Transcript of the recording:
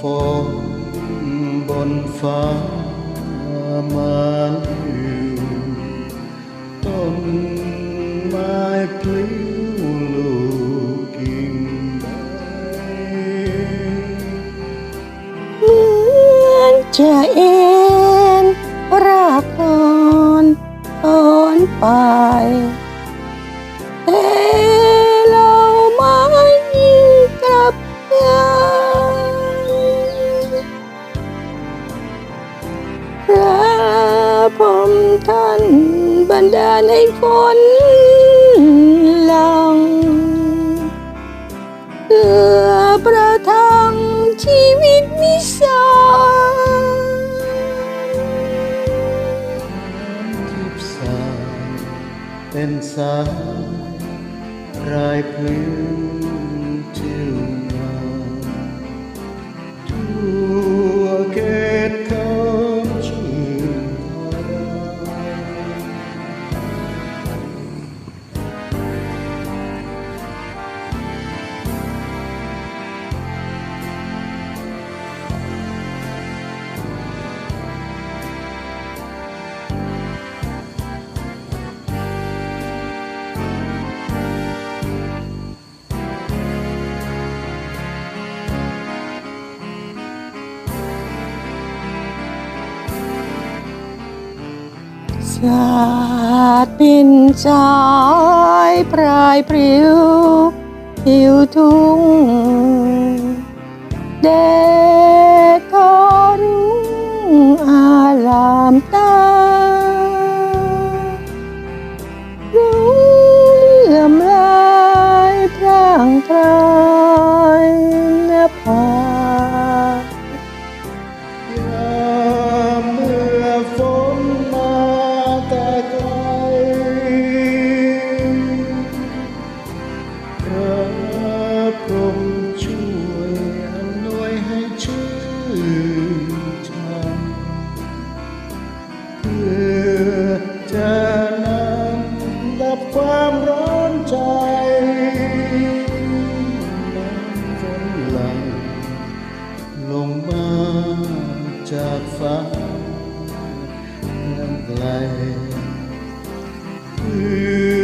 ฝนบนฟ้ามาลิวต้นไม้พลิ้วลูกกิ่งใบเหมือนจะเอ็นรากนอนอ่อนไปแต่เร มท่านบันดาลให้ฝนหลังเพื่อประทังชีวิตมิสาทิพสายเป็นสายรายพื้นทิวมาทั่ สาดเป็นสายปลายปลิวผิวทุ่งแดดทอรุ่งอาลามตารุ่งเหลื่อมลายพรางพราย พระพรหมช่วยอำนวยให้ชื่นชมเพื่อจะนำดับความร้อนใจน้ำฝนหลังลงมาจากฟ้านั้นไกลเพื่